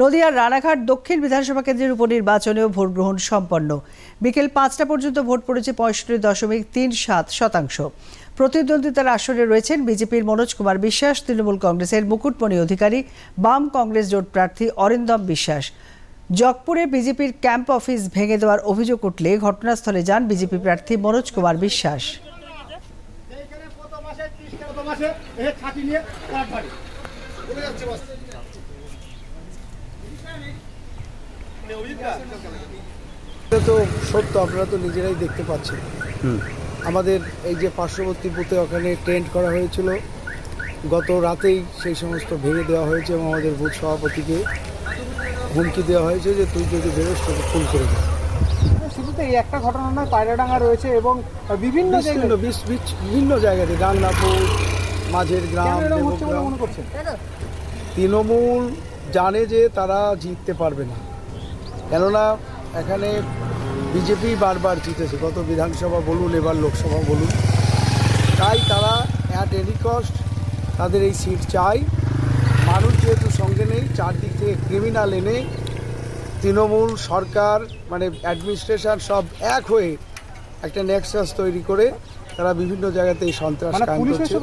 নদিয়ার রানাঘাট দক্ষিণ বিধানসভা কেন্দ্রের উপনির্বাচনেও ভোট গ্রহণ সম্পন্ন। বিকেল পাঁচটা পর্যন্ত ভোট পড়েছে পঁয়ষট্টি দশমিক তিন সাত শতাংশ। প্রতিদ্বন্দ্বিতার আসরে রয়েছেন বিজেপির মনোজ কুমার বিশ্বাস, তৃণমূল কংগ্রেসের মুকুটমণি অধিকারী, বাম কংগ্রেস জোট প্রার্থী অরিন্দম বিশ্বাস। জগপুরে বিজেপির ক্যাম্প অফিস ভেঙে দেওয়ার অভিযোগ উঠলে ঘটনাস্থলে যান বিজেপি প্রার্থী মনোজ কুমার বিশ্বাস। এটা তো সত্য আপনারা তো নিজেরাই দেখতে পাচ্ছেন। আমাদের এই যে পার্শ্ববর্তী বুথে ওখানে টেন্ট করা হয়েছিল। গত রাতেই সেই সমস্ত ভেঙে দেওয়া হয়েছে এবং আমাদের বুথ সভাপতিকে হুমকি দেওয়া হয়েছে যে তুই যদি বেরোস তোকে ফুল করে দেবো। শুধু তো এই একটা ঘটনা নয় পায়রাডাঙ্গা রয়েছে এবং বিভিন্ন বিভিন্ন জায়গাতে গাংনাপুর মাঝের গ্রাম মনে তৃণমূল জানে যে তারা জিততে পারবে না। কেননা এখানে বিজেপি বারবার জিতেছে গত বিধানসভা বলুন এবার লোকসভা বলুন। তাই তারা অ্যাট এনি কস্ট তাদের এই সিট চাই। মানুষ যেহেতু সঙ্গে নেই চারদিক থেকে ক্রিমিনাল এনে তৃণমূল সরকার মানে অ্যাডমিনিস্ট্রেশন সব এক হয়ে একটা নেক্সাস তৈরি করে তারা বিভিন্ন জায়গাতে এই সন্ত্রাস মানে করছে।